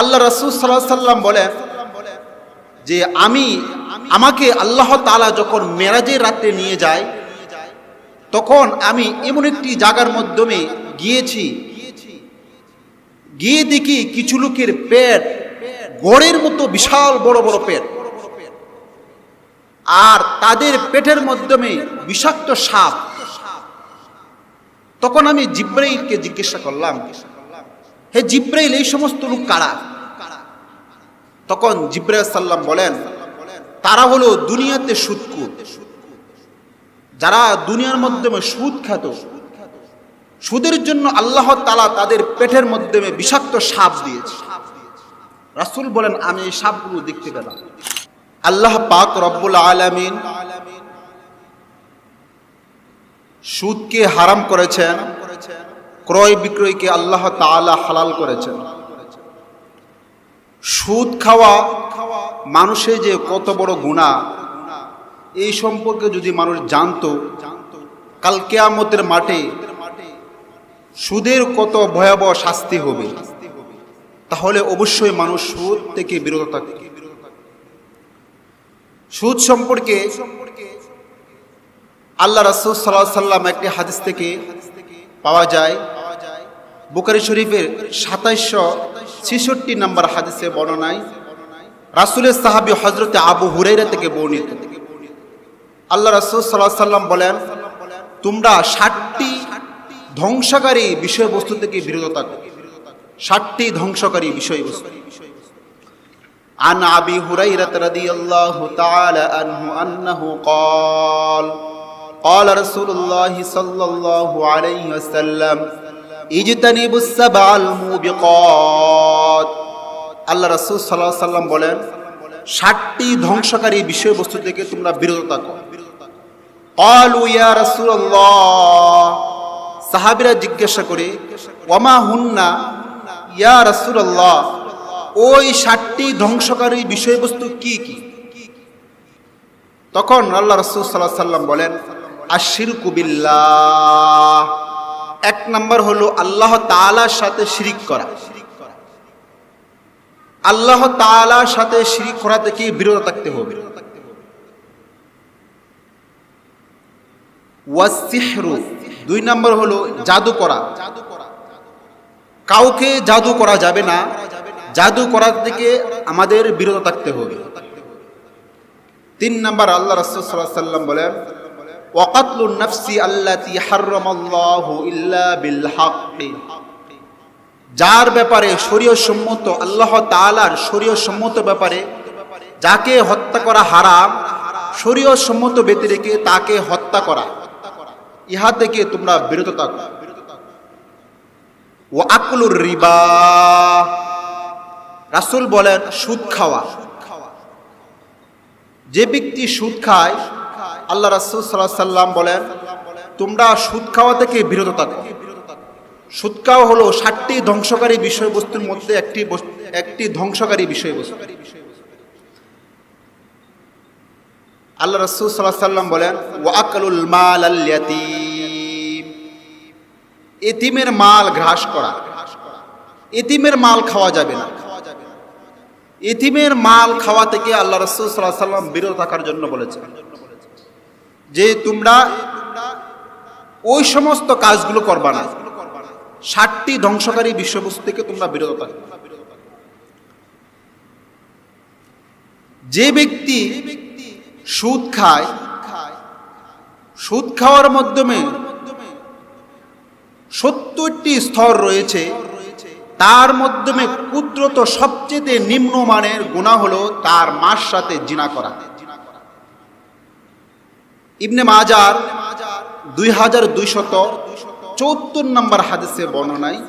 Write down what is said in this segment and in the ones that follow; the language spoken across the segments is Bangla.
আল্লাহ রসুল সাল্লাহ সাল্লাম বলেন যে আমি, আমাকে আল্লাহ তালা যখন মেরাজের রাতে নিয়ে যায়, তখন আমি এমন একটি জায়গার মাধ্যমে গিয়েছি। গিয়ে দেখি কিছু লোকের পেট গড়ের মতো বিশাল বড় বড় পেট। আর তাদের পেটের মাধ্যমে বিষাক্ত সাপ। তখন আমি জিব্রাইলকে জিজ্ঞাসা করলাম হে জিব্রাইল, এই সমস্ত লোক কারা? তখন জিব্রাইল সাল্লাম বলেন, তারা হলো দুনিয়াতে সুদকুর যারা দুনিয়ার মাধ্যমে সুদ খ্যাত সুদের জন্য আল্লাহ তালা তাদের পেটের মাধ্যমে বিষাক্ত সাপ দিয়েছে। রাসুল বলেন, আমি এই সাপগুলো দেখতে পেলাম। আল্লাহ পাক রব্বুল আলামিন সুদকে হারাম করেছেন। ক্রয় বিক্রয়কে আল্লাহ তাআলা হালাল করেছেন। সুদ খাওয়া মানুষের যে কত বড় গুণা এই সম্পর্কে যদি মানুষ জানতো, কাল কেয়ামতের মাঠে সুদের কত ভয়াবহ শাস্তি হবে, তাহলে অবশ্যই মানুষ সুদ থেকে বিরত থাকে সুদ সম্পর্কে আল্লাহ রাসুল সাল্লাহ সাল্লাম একটি হাদিস থেকে পাওয়া যায় বুকারি শরীফের সাতাইশশো ছেষট্টি নম্বর হাদিসে বর্ণনায় রাসুলের সাহাবি হজরতে আবু হুরাইরা থেকে বর্ণিত আল্লাহ রাসুল সাল্লাহ সাল্লাম বলেন তোমরা ষাটটি ধ্বংসকারী বিষয়বস্তু থেকে বিরত থাকো ষাটটি ধ্বংসকারী বিষয়বস্তু عن ابي هريره رضي الله تعالى عنه انه قال قال رسول الله صلى الله عليه وسلم اجتنبوا السبع الموبقات আল্লাহ রাসূল সাল্লাল্লাহু আলাইহি সাল্লাম বলেন ষাটটি ধ্বংসকারী বিষয়বস্তু থেকে তোমরা বিরত থাকো قالوا يا رسول الله সাহাবীরা জিজ্ঞাসা করে ওয়ামা হুন্না ইয়া রাসূলুল্লাহ ওই ষাটটি ধ্বংসকারী বিষয়বস্তু কি কি তখন আল্লাহ রসুল সাল্লাহ সাল্লাম বলেন আশির কুবিল্লাহ এক নম্বর হলো আল্লাহ তালার সাথে শিরিক করা। আল্লাহ তালার সাথে শিরিক করা থেকে বিরত থাকতে হবে? দুই নম্বর হলো জাদু করা। কাউকে জাদু করা যাবে না। জাদু করার থেকে আমাদের বিরত থাকতে হবে। তিন নম্বর আল্লাহ রসুল্লাম বলেন ওয়াকাতলুন নফসি আল্লাতি হাররামাল্লাহু ইল্লা বিল যার ব্যাপারে শরীয় সম্মত, আল্লাহ তাআলার শরীয় সম্মত ব্যাপারে যাকে হত্যা করা হারাম, শরীয় সম্মত ব্যক্তি রেখে তাকে হত্যা করা। ইহা থেকে তোমরা বিরত থাকো। ও আকলুর রিবা। রাসুল বলেন, সুদ খাওয়া। যে ব্যক্তি সুদ খায় আল্লাহ রাসুল সাল্লাহ সাল্লাম বলেন, তোমরা সুদ খাওয়া থেকে বিরত থাকো। সুদ খাওয়া হলো ষাটটি ধ্বংসকারী বিষয়বস্তুর মধ্যে একটি একটি ধ্বংসকারী বিষয়বস্তু। আল্লাহ রাসুল সাল্লাহ সাল্লাম বলেন, ওয়াকালুল মাল আল ইয়াতিম। এতিমের মাল গ্রাস করা। এতিমের মাল খাওয়া যাবে না। এতিমের মাল খাওয়া থেকে আল্লাহ রসুল সাল্লাহ সাল্লাম বিরত থাকার জন্য বলেছেন। যে তোমরা ওই সমস্ত কাজগুলো করবা না। ষাটটি ধ্বংসকারী বিষয়বস্তু থেকে তোমরা বিরত থাকবে যে ব্যক্তি সুদ খায়, সুদ খাওয়ার মাধ্যমে সত্তরটি স্তর রয়েছে, তার মাধ্যমে ক্ষুদ্রত সবচেয়ে নিম্নমানের গুণা হলো তার মার সাথে জিনা করা। ইবনে মাজার দুই হাজার দুইশত চৌত্তর নম্বর হাদিসের বর্ণনায়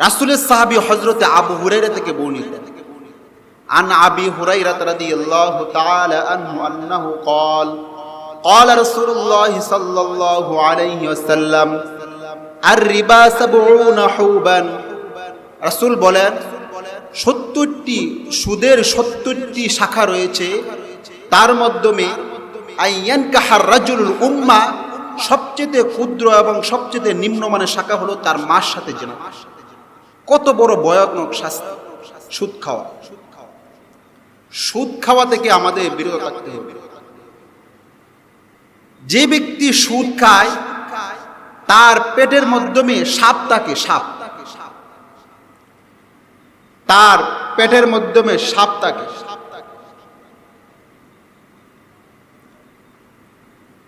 রাসুলের সাহাবি হজরতে আবু হুরাইরা থেকে বর্ণিত عن أبي هريرة رضي الله تعالى عنه أنه قال قال رسول الله صلى الله عليه وسلم الربا سبعون حوبا রাসূল বলেন সত্তরটি সুদের সত্তরটি শাখা রয়েছে তার মাধ্যমে আইয়ান কাহার রাজুল উম্মা, সবচেয়ে ক্ষুদ্র এবং সবচেয়ে নিম্নমানের শাখা হলো তার মার সাথে জেনা। কত বড় ভয়ানক শাস্তি, সুদ খাওয়া। সুদ খাওয়া থেকে আমাদের বিরত থাকতে হবে। যে ব্যক্তি সুদ খায়, তার পেটের মাধ্যমে সাপ থাকে সাপ। তার পেটের মাধ্যমে সাপ থাকে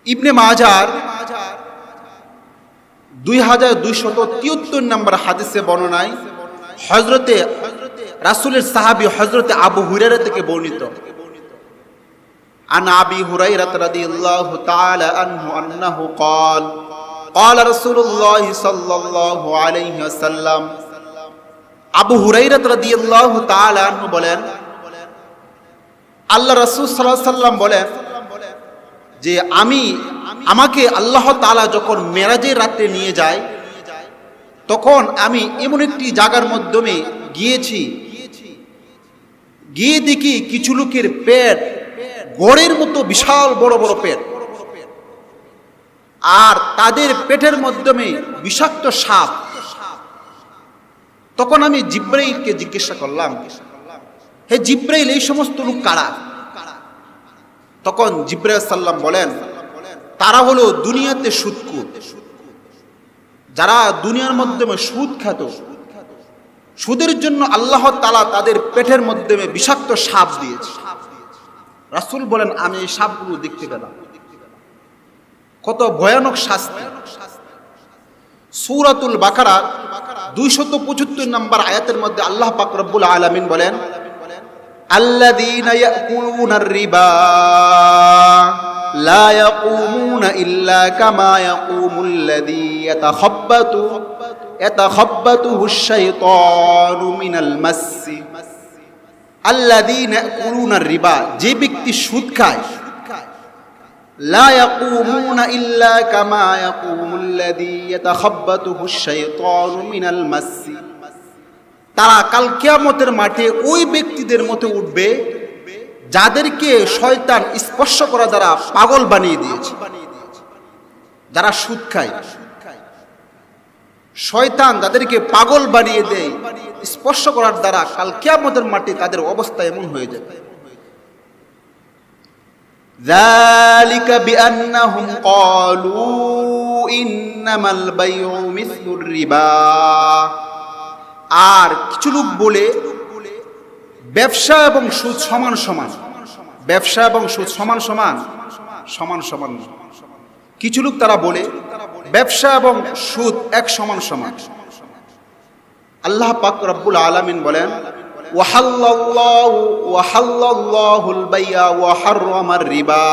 ইবনে মাজার দুই হাজার দুইশত তিয়াত্তর নম্বর হাদিসে বর্ণনায় হজরতে রাসুলের সাহাবি হজরতে আবু হুরারা থেকে বর্ণিত عن ابي هريره رضي الله تعالى عنه انه قال قال رسول الله صلى الله عليه وسلم আবু হুরাইরা রাদিয়াল্লাহু তাআলা আনহু বলেন আল্লাহ রাসূল সাল্লাল্লাহু আলাইহি সাল্লাম বলেন যে আমি, আমাকে আল্লাহ তাআলা যখন মেরাজের রাতে নিয়ে যায়, তখন আমি এমন একটি জায়গার মাধ্যমে গিয়েছি। গিয়ে দেখি কিছু লোকের পেট গড়ের মতো বিশাল বড় বড় পেট। আর তাদের পেটের মাধ্যমে বিষাক্ত সাপ। তখন আমি জিব্রাইলকে জিজ্ঞাসা করলাম, হে জিব্রাইল, এই সমস্ত লোক কারা? তখন জিব্রাইল সাল্লাম বলেন, তারা হলো দুনিয়াতে সুদকুর যারা দুনিয়ার মাধ্যমে সুদ খ্যাত সুদের জন্য আল্লাহ তালা তাদের পেটের মাধ্যমে বিষাক্ত সাপ দিয়েছে। রাসুল বলেন, আমি এই সাপগুলো দেখতে পেলাম। কত ভয়ানক শাস্তি। সুরাতুল বাকারা দুইশত পঁচাত্তর নম্বর আয়াতের মধ্যে আল্লাহ পাক রব্বুল আলমিন বলেন الذين يأكلون الربا لا يقومون إلا كما يقوم الذي يتخبط يتخبطه الشيطان من المس الذين يأكلون الربا যে ব্যক্তি সুদ খায় لا يقومون إلا كما يقوم الذي يتخبطه الشيطان من المس তারা কাল কিয়ামতের মাঠে ওই ব্যক্তিদের মতো উঠবে যাদেরকে শয়তান স্পর্শ করা দ্বারা পাগল বানিয়ে দিয়েছে যারা সুদ খায় শয়তান যাদেরকে পাগল বানিয়ে দেয় স্পর্শ করার দ্বারা কাল কিয়ামতের মাঠে তাদের অবস্থা এমন হয়ে যাবে ذلك بأنهم قالوا إنما البيع مثل الربا আর কিছু লোক বলে, ব্যবসা এবং সুদ সমান সমান। ব্যবসা এবং সুদ সমান সমান সমান সমান। কিছু লোক তারা বলে, ব্যবসা এবং সুদ এক সমান সমান। আল্লাহ পাক রব্বুল আলামিন বলেন, ওয়াহাল্লাল্লাহু ওয়াহাল্লাল্লাহুল বাইয়া ওয়া হাররামার রিবা।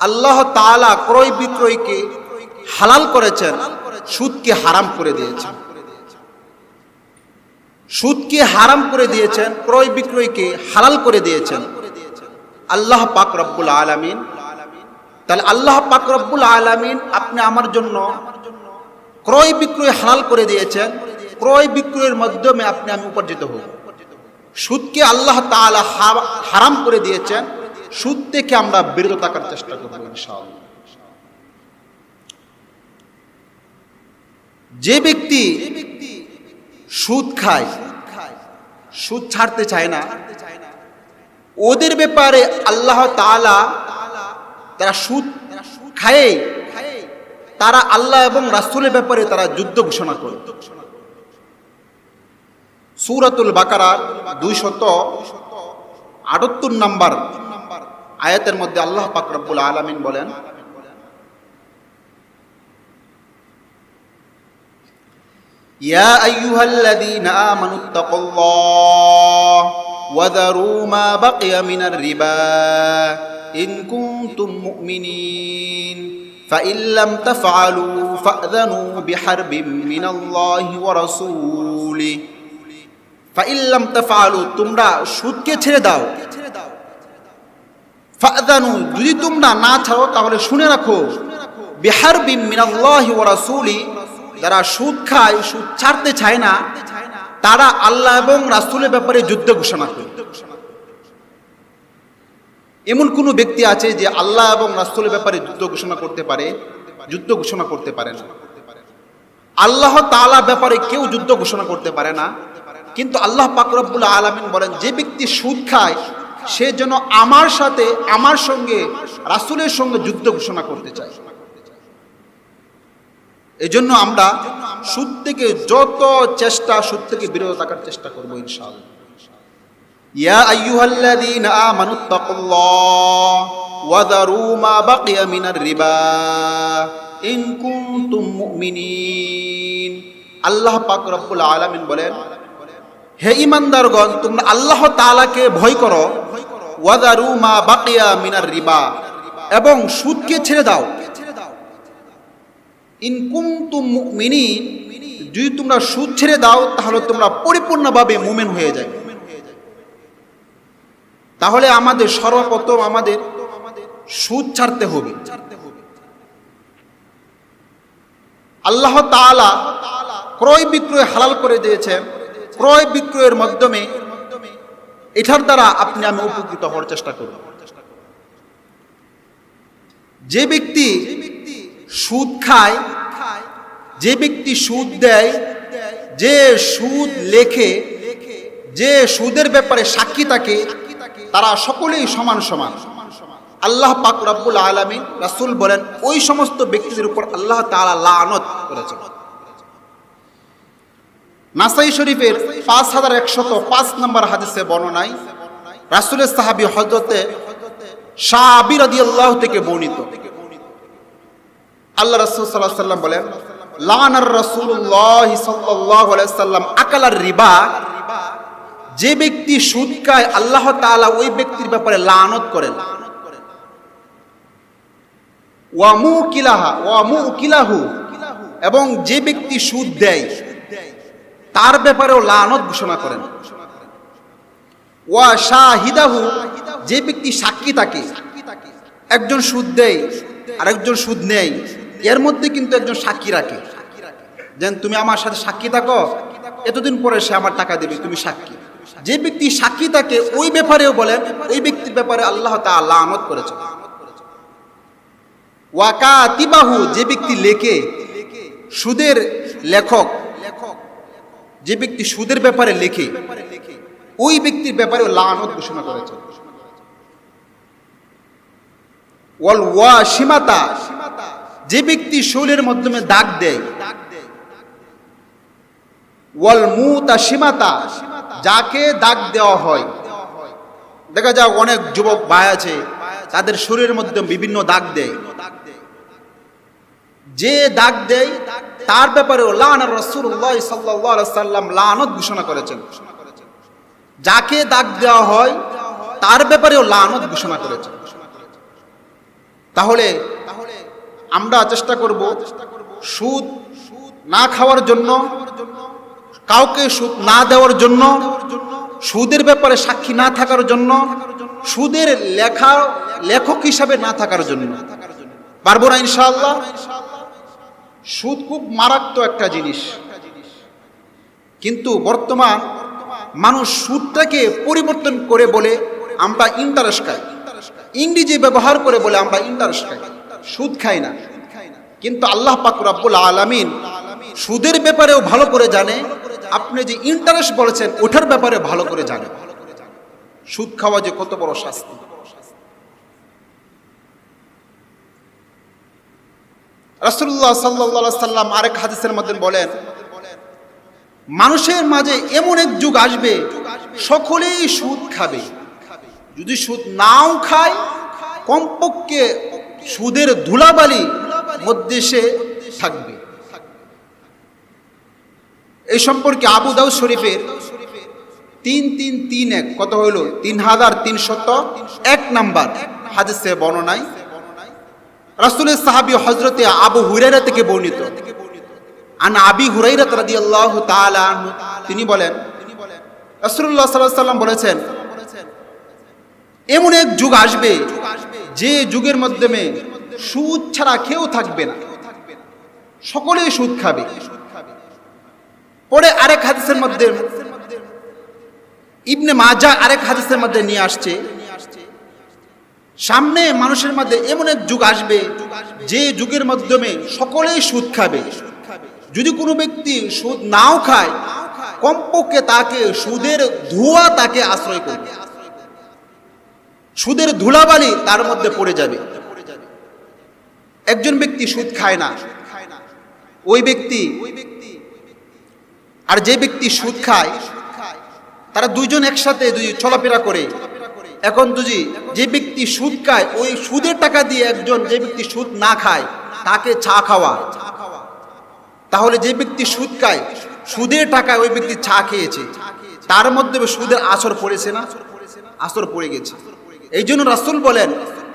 আল্লাহ তাআলা ক্রয় বিক্রয়কে হালাল করেছেন, সুদকে হারাম করে দিয়েছেন। সুদকে হারাম করে দিয়েছেন, ক্রয় বিক্রয়কে হালাল করে দিয়েছেন। আল্লাহ পাক রব্বুল আলামিন, তাহলে আল্লাহ পাক রব্বুল আলামিন আপনি আমার জন্য ক্রয় বিক্রয় হালাল করে দিয়েছেন, ক্রয় বিক্রয়ের মাধ্যমে আপনি আমি উপার্জিত হব। সুদকে আল্লাহ তাআলা হারাম করে দিয়েছেন, সুদ থেকে আমরা বিরত থাকার চেষ্টা করব ইনশাআল্লাহ। যে ব্যক্তি সুদ খায়। সুদ ছাড়তে চায় না। ওদের ব্যাপারে আল্লাহ তাআলা তারা সুদ খায়। তারা আল্লাহ এবং রাসূলের ব্যাপারে তারা যুদ্ধ ঘোষণা করে। সূরাতুল বাকারার দুইশত আটাত্তর নাম্বার আয়াতের মধ্যে আল্লাহ পাক রব্বুল আলামিন বলেন يا أيها الذين آمنوا اتقوا الله وذروا ما بقي من الربا إن كنتم مؤمنين فإن لم تفعلوا فأذنوا بحرب من الله ورسوله فإن لم تفعلوا তোমরা সুদকে ছেড়ে দাও ফাদানু যদি তোমরা না ছাড়ো তাহলে শুনে রাখো বিহার বিম মিনাল্লাহি ওয়া রাসূলি যারা সুদ খায়, সুদ ছাড়তে চায় না, তারা আল্লাহ এবং রাসূলের ব্যাপারে যুদ্ধ ঘোষণা করে। এমন কোন ব্যক্তি আছে যে আল্লাহ এবং রাসূলের ব্যাপারে যুদ্ধ ঘোষণা করতে পারে? যুদ্ধ ঘোষণা করতে পারে না। আল্লাহ তাআলা ব্যাপারে কেউ যুদ্ধ ঘোষণা করতে পারে না। কিন্তু আল্লাহ পাক রব্বুল আলামিন বলেন, যে ব্যক্তি সুদ খায়, সে যেন আমার সাথে, আমার সঙ্গে, রাসূলের সঙ্গে যুদ্ধ ঘোষণা করতে চায়। এজন্য আমরা সুদ থেকে যত চেষ্টা, সুদ থেকে বিরত থাকার চেষ্টা করব ইনশাআল্লাহ। ইয়া আইয়ুহাল্লাযীনা আমানুত্তাকুল্লাহ ওয়া যারু মা বাকিয়া মিনার রিবা ইন কুনতুম মুমিনিন। আল্লাহ পাক রব্বুল আলামিন বলেন, হে ইমানদারগণ তোমরা আল্লাহ তাআলাকে ভয় করো। ওয়া যারু মা বাকিয়া মিনার রিবা এবং সুদকে ছেড়ে দাও। ইনকুমতুম মুমিনিন, যদি তোমরা সুদ ছেড়ে দাও, তাহলে তোমরা পরিপূর্ণভাবে মুমিন হয়ে যাবে। তাহলে আমাদের সর্বপ্রথম আমাদের সুদ ছাড়তে হবে। আল্লাহ তাআলা ক্রয় বিক্রয় হালাল করে দিয়েছেন। ক্রয় বিক্রয়ের মাধ্যমে এটার দ্বারা আপনি আমি উপকৃত হওয়ার চেষ্টা করব। যে ব্যক্তি সুদ খায়, যে ব্যক্তি সুদ দেয়, যে সুদ লেখে, যে সুদের ব্যাপারে সাক্ষী থাকে, তারা সকলেই সমান সমান। আল্লাহ পাক রব্বুল আলমিন রাসুল বলেন, ওই সমস্ত ব্যক্তিদের উপর আল্লাহ তাআলা লানত করেছেন। নাসাই শরীফের পাঁচ হাজার একশত পাঁচ নম্বর হাদিসে বর্ণনায় রাসুলের সাহাবি হজরতে শাহ আবির আদি আল্লাহ থেকে বর্ণিত। আল্লাহ রাসূল আলাইহি সাল্লাম বলেন, লানার রাসূলুল্লাহ সাল্লাল্লাহু আলাইহি সাল্লাম আকালার রিবা, যে ব্যক্তি সুদ খায়, আল্লাহ তাআলা ওই ব্যক্তির ব্যাপারে লানত করেন। ওয়া মুকিলাহা, ওয়া মুকিলাহু, এবং যে ব্যক্তি সুদ দেয়, তার ব্যাপারেও লানত ঘোষণা করেন। ওয়া শাহিদাহু, যে ব্যক্তি সাক্ষী থাকে, একজন সুদ দেয়, আরেকজন সুদ নেই এর মধ্যে কিন্তু একজন সাক্ষী রাখে। যেন তুমি আমার সাথে সাক্ষী থাকো, এতদিন পরে সে আমার টাকা দেবে, তুমি সাক্ষী। যে ব্যক্তি সাক্ষী থাকে, ওই ব্যাপারেও বলেন, ওই ব্যক্তির ব্যাপারে আল্লাহ তাআলা আমত করেছে ওয়াকাতিবাহু, যে ব্যক্তি লেখে, সুদের লেখক লেখক যে ব্যক্তি সুদের ব্যাপারে লেখে, ওই ব্যক্তির ব্যাপারে লানত ঘোষণা করেছে ওয়াল ওয়া সীমাতা সীমাতা যে ব্যক্তি শৈলের মাধ্যমে দাগ দেয়, ওয়াল মুতা সীমাতা, যাকে দাগ দেওয়া হয়। দেখা যায় অনেক যুবক ভাই আছে, তাদের শরীরের মধ্যে বিভিন্ন দাগ দেয়। যে দাগ দেয়, তার ব্যাপারেও লানার রাসূলুল্লাহ সাল্লাল্লাহু আলাইহি সাল্লাম লানত ঘোষণা করেছেন। যাকে দাগ দেওয়া হয়, তার ব্যাপারেও লানত ঘোষণা করেছেন। তাহলে আমরা চেষ্টা করব সুদ না খাওয়ার জন্য, কাউকে সুদ না দেওয়ার জন্য, সুদের ব্যাপারে সাক্ষী না থাকার জন্য, সুদের লেখা, লেখক হিসাবে না থাকার জন্য। পারব না ইনশাআল্লাহ? সুদ খুব মারাত্মক একটা জিনিস। কিন্তু বর্তমান মানুষ সুদটাকে পরিবর্তন করে বলে আমরা ইন্টারেস্ট খাই। ইংরেজি ব্যবহার করে বলে আমরা ইন্টারেস্ট খাই। সুদ খাই না। কিন্তু আল্লাহ পাক রব্বুল আলামিন সুদের ব্যাপারেও ভালো করে জানে। আপনি যে ইন্টারেস্ট বলেছেন ওঠার ব্যাপারে ভালো করে জানে। সুদ খাওয়া যে কত বড় শাস্তি। রাসূলুল্লাহ সাল্লাল্লাহু সাল্লাম আরেক হাদিসের মধ্যে বলেন, মানুষের মাঝে এমন এক যুগ আসবে, সকলেই সুদ খাবে। যদি সুদ নাও খায়, কমপক্ষে সুদের ধুলাবালি মধ্যে সে থাকবে। এই সম্পর্কে আবু দাউদ শরীফের তিন তিন তিন এক, কত হইল? তিন হাজার তিনশত এক নাম্বার হাদিসে বর্ণনায়। রাসুলের সাহাবি হজরতে আবু হুরাইরা থেকে বর্ণিত। আন আবি হুরাইরা তাআলা আনহু, তিনি বলেন, রাসূলুল্লাহ সাল্লাল্লাহু আলাইহি সাল্লাম বলেছেন, এমন এক যুগ আসবে যে যুগের মাধ্যমে সুদ ছাড়া কেউ থাকবে না। সকলেই সুদ খাবে। পরে আরেক হাদিসের মধ্যে ইবনে মাজা আরেক হাদিসের মধ্যে নিয়ে আসছে। সামনে মানুষের মধ্যে এমন এক যুগ আসবে যে যুগের মাধ্যমে সকলেই সুদ খাবে। যদি কোনো ব্যক্তি সুদ নাও খায়, কমপক্ষে তাকে সুদের ধোঁয়া তাকে আশ্রয় করবে। সুদের ধুলাবালি তার মধ্যে পড়ে যাবে। একজন ব্যক্তি সুদ খায় না। ওই ব্যক্তি আর যে ব্যক্তি সুদ খায়, তারা দুইজন একসাথে দুই চলাফেরা করে। এখন যদি যে ব্যক্তি সুদ খায়, ওই সুদের টাকা দিয়ে একজন যে ব্যক্তি সুদ না খায়, তাকে চা খাওয়া। তাহলে যে ব্যক্তি সুদ খায়, সুদের টাকায় ওই ব্যক্তি চা খেয়েছে। তার মধ্যে সুদের আসর পড়েছে না? আসর পড়ে গেছে। এই জন্য রাসুল বলেন,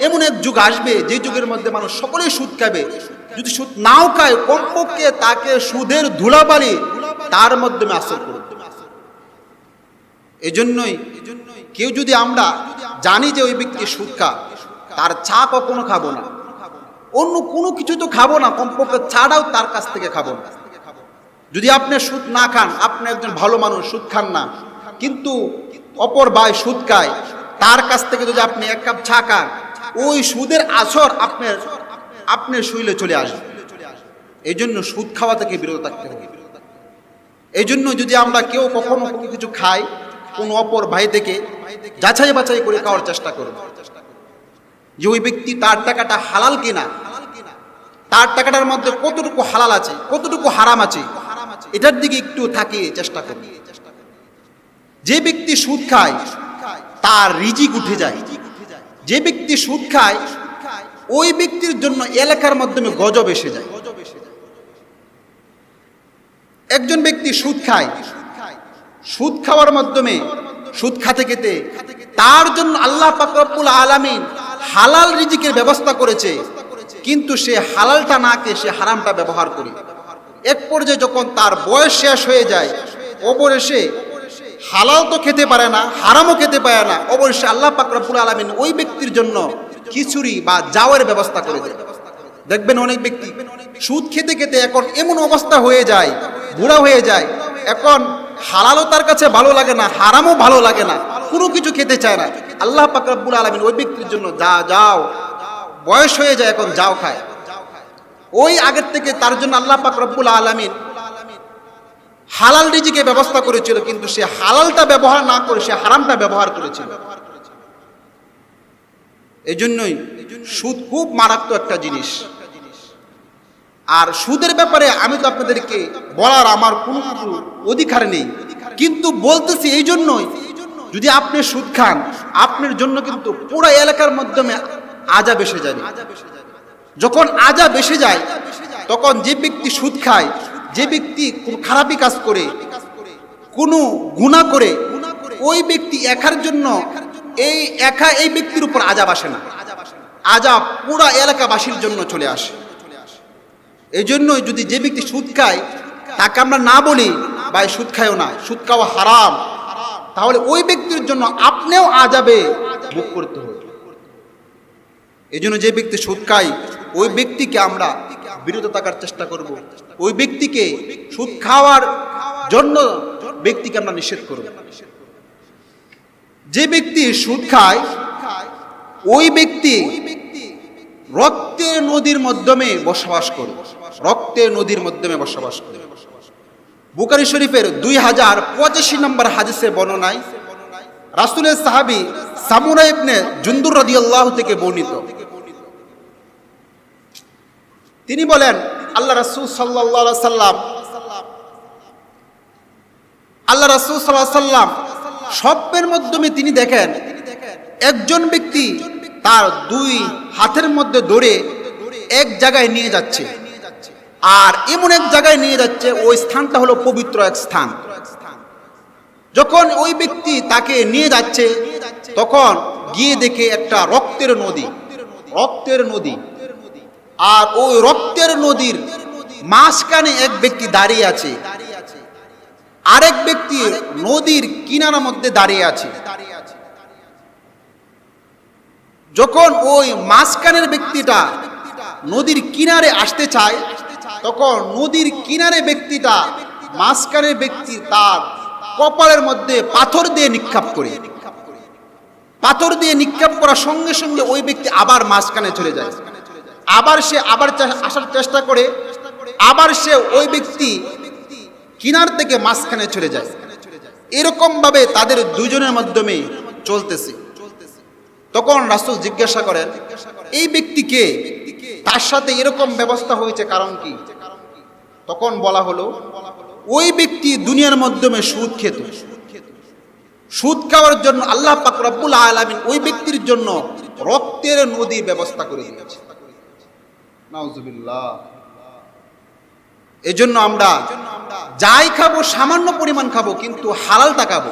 এমন এক যুগ আসবে, যে যুগের মধ্যে মানুষ সকলেই সুদ খাবে। যদি সুদ নাও খায়, কমপক্ষে তাকে সুদের ধুলাবালি তার মাধ্যমে আসর করবে এই জন্যই কেউ যদি আমরা জানি যে ওই ব্যক্তি সুদ খা, তার চা কখনো খাব না। অন্য কোনো কিছু তো খাব না, কমপক্ষে চাটাও তার কাছ থেকে খাব না। যদি আপনি সুদ না খান, আপনি একজন ভালো মানুষ, সুদ খান না। কিন্তু অপর ভাই সুদ খায় তার কাছ থেকে যদি আপনি এক কাপ চা খান, ওই সুদের আসর আপনার আপনার শরীরে চলে আসবে। এই জন্য সুদ খাওয়া থেকে বিরত থাকতে হবে। এই জন্য যদি আমরা কেউ কখনো কিছু খাই, কোনো অপর ভাই থেকে, যাচাই বাছাই করে খাওয়ার চেষ্টা করব। যে ওই ব্যক্তি তার টাকাটা হালাল কিনা, তার টাকাটার মধ্যে কতটুকু হালাল আছে, কতটুকু হারাম আছে, এটার দিকে একটু থাকিয়ে চেষ্টা করব। যে ব্যক্তি সুদ খায় তার রিজিক উঠে যায়। যে ব্যক্তি সুদ খায়, ওই ব্যক্তির জন্য এলাকার মাধ্যমে গজব এসে যায়। একজন ব্যক্তি সুদ খায়, সুদ খাওয়ার মাধ্যমে সুদ খাতে খেতে তার জন্য আল্লাহ পাকরুল আলামিন হালাল রিজিকের ব্যবস্থা করেছে, কিন্তু সে হালালটা না কে সে হারামটা ব্যবহার করে। এক পর্যায়ে যখন তার বয়স শেষ হয়ে যায় অবশেষে হালাল তো খেতে পারে না, হারামও খেতে পারে না। অবশ্যই আল্লাহ পাকরুল আলামিন ওই ব্যক্তির জন্য খিচুড়ি বা জাওয়ের ব্যবস্থা করে দেয় দেখবেন অনেক ব্যক্তি সুদ খেতে খেতে এখন এমন অবস্থা হয়ে যায়, বুড়া হয়ে যায়। এখন হালালও তার কাছে ভালো লাগে না, হারামও ভালো লাগে না, কোনো কিছু খেতে চায় না। আল্লাহ পাকরাবুল আলমিন ওই ব্যক্তির জন্য যা, যাও, বয়স হয়ে যায় এখন, যাও খায়। ওই আগের থেকে তার জন্য আল্লাহ পাকরাবুল আলমিন হালাল রিজিকে ব্যবস্থা করেছিল, কিন্তু সে হালালটা ব্যবহার না করে, সে হারামটা ব্যবহার করেছিল। এই জন্যই সুদ খুব মারাত্মক একটা জিনিস। আর সুদের ব্যাপারে আমি তো আপনাদেরকে বলার আমার কোনো অধিকার নেই। কিন্তু বলতেছি এই জন্যই যদি আপনি সুদ খান, আপনার জন্য কিন্তু পুরো এলাকার মাধ্যমে আজা বেসে যাবে। যখন আজা বেসে যায়, তখন যে ব্যক্তি সুদ খায় যে ব্যক্তি খারাপই কাজ করে, কোনো গুণা করে, ওই ব্যক্তি একার জন্য এই একা এই ব্যক্তির উপর আজাব আসে না। আজাব পুরা এলাকাবাসীর জন্য চলে আসে। এই জন্য যদি যে ব্যক্তি সুদ খায়, তাকে আমরা না বলি, ভাই, সুদ খায়ও না, সুদ খাওয়া হারাম। তাহলে ওই ব্যক্তির জন্য আপনিও আজাবে বুক করতে হবে। এই জন্য যে ব্যক্তি সুদ খায়, ওই ব্যক্তিকে আমরা বিরত থাকার চেষ্টা করব। ওই ব্যক্তিকে সুদ খাওয়ার জন্য ব্যক্তিকে আমরা নিষেধ করব। যে ব্যক্তি সুদ খায়, ওই ব্যক্তি রক্তের নদীর মাধ্যমে বসবাস করে। রক্তের নদীর মাধ্যমে বসবাস করে। বুকারি শরীফের দুই হাজার পঁচাশি নম্বর হাদিসে বর্ণনায় রাসুলের সাহাবি সামুরা ইবনে জুন্দুর রাদি আল্লাহ থেকে বর্ণিত। তিনি বলেন, আল্লাহ রাসুল সাল্লাহ সাল্লাম আল্লাহ রাসুল সাল্লাহ সাল্লাম স্বপ্নের মাধ্যমে তিনি দেখেন, একজন ব্যক্তি তার দুই হাতের মধ্যে ধরে এক জায়গায় নিয়ে যাচ্ছে। আর এমন এক জায়গায় নিয়ে যাচ্ছে, ওই স্থানটা হলো পবিত্র এক স্থান। যখন ওই ব্যক্তি তাকে নিয়ে যাচ্ছে, তখন গিয়ে দেখে একটা রক্তের নদী রক্তের নদী। আর ওই রক্তের নদীর মাঝখানে এক ব্যক্তি দাঁড়িয়ে আছে। আরেক ব্যক্তি নদীর কিনারার মধ্যে দাঁড়িয়ে আছে। যখন ওই মাঝখানের ব্যক্তিটা নদীর কিনারে আসতে চায়, তখন নদীর কিনারে ব্যক্তিটা মাঝখানের ব্যক্তি তার কপালের মধ্যে পাথর দিয়ে নিক্ষেপ করে। পাথর দিয়ে নিক্ষেপ করার সঙ্গে সঙ্গে ওই ব্যক্তি আবার মাঝখানে চলে যায়। আবার সে আবার আসার চেষ্টা করে, আবার সে ওই ব্যক্তি কিনার থেকে মাঝখানে চলে যায়। এরকম ভাবে তাদের দুজনের মাধ্যমে চলতেছে। তখন রাসূল জিজ্ঞাসা করেন, এই ব্যক্তিকে তার সাথে এরকম ব্যবস্থা হয়েছে কারণ কি? তখন বলা হলো, ওই ব্যক্তি দুনিয়ার মাধ্যমে সুদ খেত। সুদ খাওয়ার জন্য আল্লাহ পাক রব্বুল আলামিন ওই ব্যক্তির জন্য রক্তের নদীর ব্যবস্থা করে দিয়েছে। নাউজুবিল্লাহ। এজন্য আমরা যাই খাব, সামান্য পরিমাণ খাব, কিন্তু হালালটা খাব।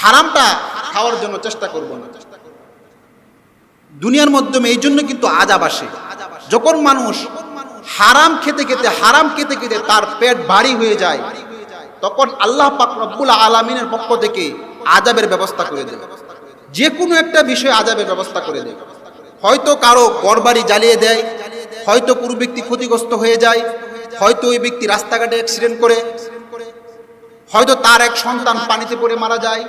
হারামটা খাওয়ার জন্য চেষ্টা করব না। দুনিয়ার মাধ্যমে এই জন্য কিন্তু আজাব আসে। যখন মানুষ হারাম খেতে খেতে, হারাম খেতে খেতে তার পেট ভারী হয়ে যায়, তখন আল্লাহ পাক রব্বুল আলমিনের পক্ষ থেকে আজাবের ব্যবস্থা করে দেয়। যে কোনো একটা বিষয়ে আজাবের ব্যবস্থা করে দেয়। হয়তো কারও গড়বাড়ি জ্বালিয়ে দেয় হয়তো কোনো ব্যক্তি ক্ষতিগ্রস্ত হয়ে যায়, হয়তো ওই ব্যক্তি রাস্তাঘাটে অ্যাক্সিডেন্ট করে, হয়তো তার এক সন্তান পানিতে পড়ে মারা যায়।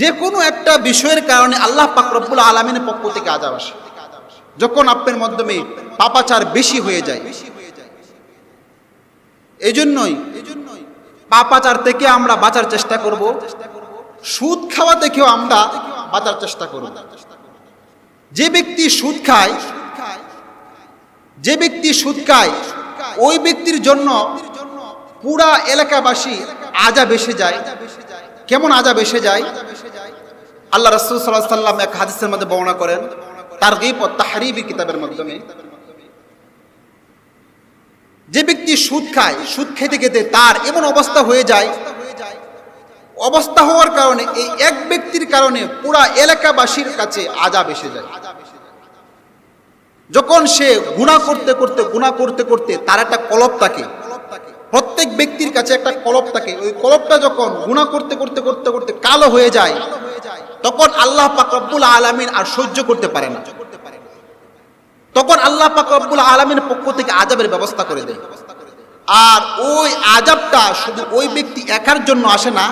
যে কোনো একটা বিষয়ের কারণে আল্লাহ পাক রব্বুল আলমিনের পক্ষ থেকে আজাব আসে। যখন আপনার মাধ্যমে পাপাচার বেশি হয়ে যায় এই জন্যই পাপাচার থেকে আমরা বাঁচার চেষ্টা করব, সুদ খাওয়া থেকেও আমরা বাঁচার চেষ্টা করব। যে ব্যক্তি সুদ খায় যে ব্যক্তি সুদ খায়, ওই ব্যক্তির জন্য পুরা এলাকাবাসী আজাব এসে যায়। কেমন আজাব এসে যায়? আল্লাহ রসুল সাল্লাহ সাল্লাম এক হাদিসের মধ্যে বর্ণনা করেন তার গিপ তাহারিবি কিতাবের মাধ্যমে। যে ব্যক্তি সুদ খায়, সুদ খেতে খেতে তার এমন অবস্থা হয়ে যায়। অবস্থা হওয়ার কারণে এই এক ব্যক্তির কারণে পুরা এলাকাবাসীর কাছে আজাব এসে যায়। যখন সে গুণা করতে করতে গুণা করতে করতে তার একটা কলপ থাকে। প্রত্যেক ব্যক্তির কাছে একটা কলপ থাকে। ওই কলপটা যখন গুণা করতে করতে করতে করতে কালো হয়ে যায়, তখন আল্লাহ পাক রব্বুল আলামিন আর সহ্য করতে পারে না। তখন আল্লাহ পাক রব্বুল আলামিনের পক্ষ থেকে আজাবের ব্যবস্থা করে দেয়। আর ওই আজাবটা শুধু ওই ব্যক্তি একার জন্য আসে না,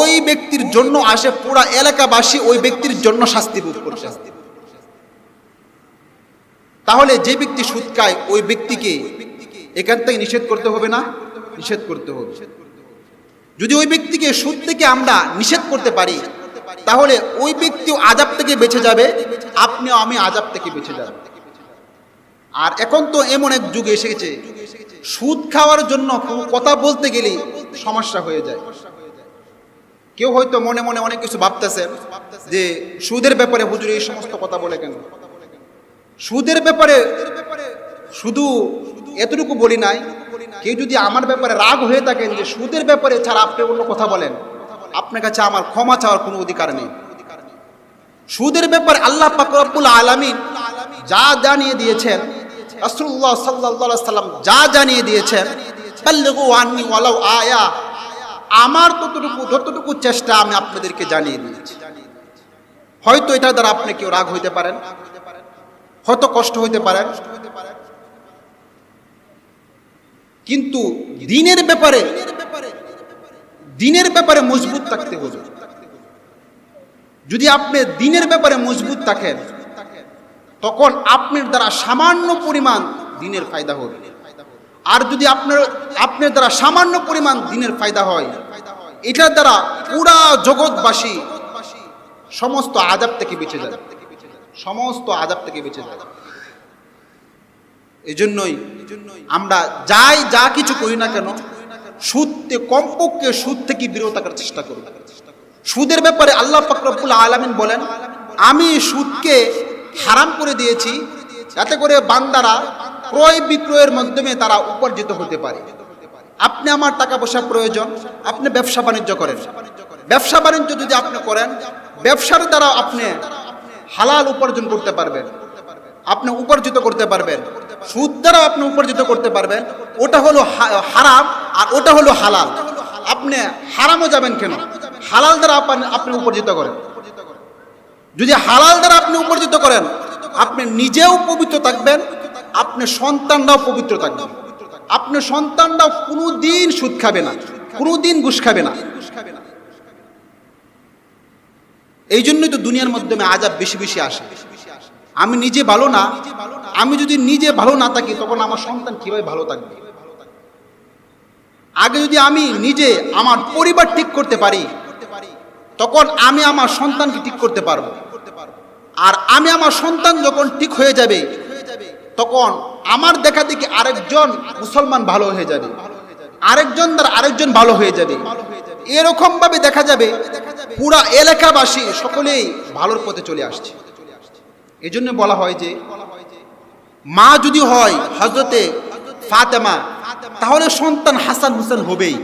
ওই ব্যক্তির জন্য আসে পুরা এলাকাবাসী ওই ব্যক্তির জন্য শাস্তি ভোগ করছে। তাহলে যে ব্যক্তি সুদ খায়, ওই ব্যক্তিকে এখান থেকে নিষেধ করতে হবে না? নিষেধ করতে হবে। যদি ওই ব্যক্তিকে সুদ থেকে আমরা নিষেধ করতে পারি, তাহলে ওই ব্যক্তিও আজাব থেকে বেঁচে যাবে, আপনিও আমি আজাব থেকে বেঁচে যাব। আর এখন তো এমন এক যুগে এসেছে সুদ খাওয়ার জন্য কথা বলতে গেলেই সমস্যা হয়ে যায়। কেউ হয়তো মনে মনে অনেক কিছু ভাবতেছেন যে সুদের ব্যাপারে হুজুর এই সমস্ত কথা বলে কেন? সুদের ব্যাপারে শুধু এতটুকু বলি নাই। কেউ যদি আমার ব্যাপারে রাগ হয়ে থাকেন যে সুদের ব্যাপারে ছাড়া আপনি অন্য কথা বলেন, আপনার কাছে আমার ক্ষমা চাওয়ার কোনো অধিকার নেই। সুদের ব্যাপারে আল্লাহ পাকরবুল আলমিন যা জানিয়ে দিয়েছেন সাল্লাল্লাহু সাল্লাম যা জানিয়ে দিয়েছেন আয়া, আমার ততটুকু, যতটুকু চেষ্টা আমি আপনাদেরকে জানিয়ে দিয়েছি। হয়তো এটার দ্বারা আপনি কেউ রাগ হইতে পারেন। হয়তো কষ্ট হইতে পারেন কিন্তু দিনের ব্যাপারে দিনের ব্যাপারে মজবুত থাকতে হবে। যদি আপনি দিনের ব্যাপারে মজবুত থাকেন, তখন আপনার দ্বারা সামান্য পরিমাণ দিনের ফায়দা হবে। আর যদি আপনার আপনার দ্বারা সামান্য পরিমাণ দিনের ফায়দা হয়, এটার দ্বারা পুরা জগৎবাসী সমস্ত আজাব থেকে বেঁচে যায়। সমস্ত আজাব থেকে বেঁচে যায়। এই জন্যই আমরা যাই, যা কিছু করি না কেন সুদতে কমপক্ষে সুদ থেকে বিরত থাকার চেষ্টা করব। সুদের ব্যাপারে আল্লাহ ফাকরুল আলমিন বলেন, আমি সুদকে হারাম করে দিয়েছি, যাতে করে বান্দারা ক্রয় বিক্রয়ের মাধ্যমে তারা উপার্জিত হতে পারে। আপনি আমার টাকা পয়সা প্রয়োজন, আপনি ব্যবসা বাণিজ্য করেন। ব্যবসা বাণিজ্য যদি আপনি করেন, ব্যবসার দ্বারা আপনি হালাল উপার্জন করতে পারবেন। আপনি উপার্জিত করতে পারবেন। সুদ দ্বারাও আপনি উপার্জিত করতে পারবেন। ওটা হলো হারাম আর ওটা হলো হালাল। আপনি হারামও যাবেন কেন? হালাল দ্বারা আপনি উপার্জিত করেন। যদি হালাল দ্বারা আপনি উপার্জিত করেন, আপনি নিজেও পবিত্র থাকবেন, আপনি সন্তানরাও পবিত্র থাকবেন। আপনি সন্তানরাও কোনো দিন সুদ খাবে না কোনো দিন ঘুষ খাবে না। এই জন্যই তো দুনিয়ার মাধ্যমে আজাব বেশি বেশি আসে। আমি নিজে ভালো না, আমি যদি নিজে ভালো না থাকি, তখন আমার সন্তান কীভাবে ভালো থাকবে? আগে যদি আমি নিজে আমার পরিবার ঠিক করতে পারি, তখন আমি আমার সন্তানকে ঠিক করতে পারব। আর আমি আমার সন্তান যখন ঠিক হয়ে যাবে, তখন আমার দেখা দেখি আরেকজন মুসলমান ভালো হয়ে যাবে। আরেকজন দ্বারা আরেকজন ভালো হয়ে যাবে। এরকম ভাবে দেখা যাবে পুরা এলাকাবাসী সকলেই ভালোর পথে চলে আসছে। এজন্য বলা হয় যে, মা যদি হয় হজরতে ফাতেমা, তাহলে সন্তান হাসান হুসেন হবেই।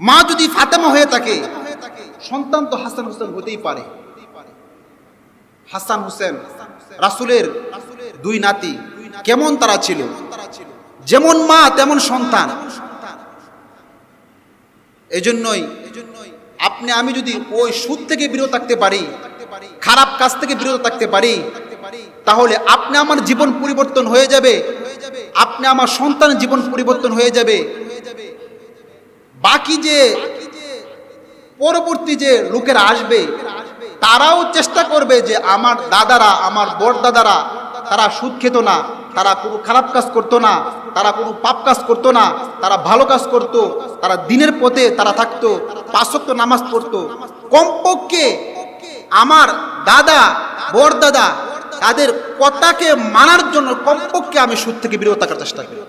মা যদি ফাতেমা হয়ে থাকে, সন্তান তো হাসান হুসেন হতেই পারে। হাসান হুসেন রাসুলের দুই নাতি, কেমন তারা ছিল? যেমন মা, তেমন সন্তান। এজন্যই আপনি, আমি যদি ওই সুদ থেকে বিরত থাকতে পারি, খারাপ কাজ থেকে বিরত থাকতে পারি, তাহলে আপনি আমার জীবন পরিবর্তন হয়ে যাবে। আপনি আমার সন্তানের জীবন পরিবর্তন হয়ে যাবে। বাকি যে পরবর্তী যে লোকেরা আসবে, তারাও চেষ্টা করবে যে আমার দাদারা, আমার বড় দাদারা, তারা সুদ খেত না। তারা কোনো খারাপ কাজ করতো না, তারা কোনো পাপ কাজ করতো না, তারা ভালো কাজ করত, তারা দিনের পথে তারা থাকতো পাঁচক্ত নামাজ পড়তো। কমপক্ষে আমার দাদা বড় দাদা তাদের কথাকে মানার জন্য কমপক্ষে আমি সুদ থেকে বিরত থাকার চেষ্টা করি।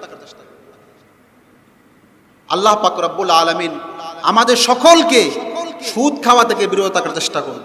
আল্লাহ পাক রব্বুল আলমিন আমাদের সকলকে সুদ খাওয়া থেকে বিরত থাকার চেষ্টা করুন।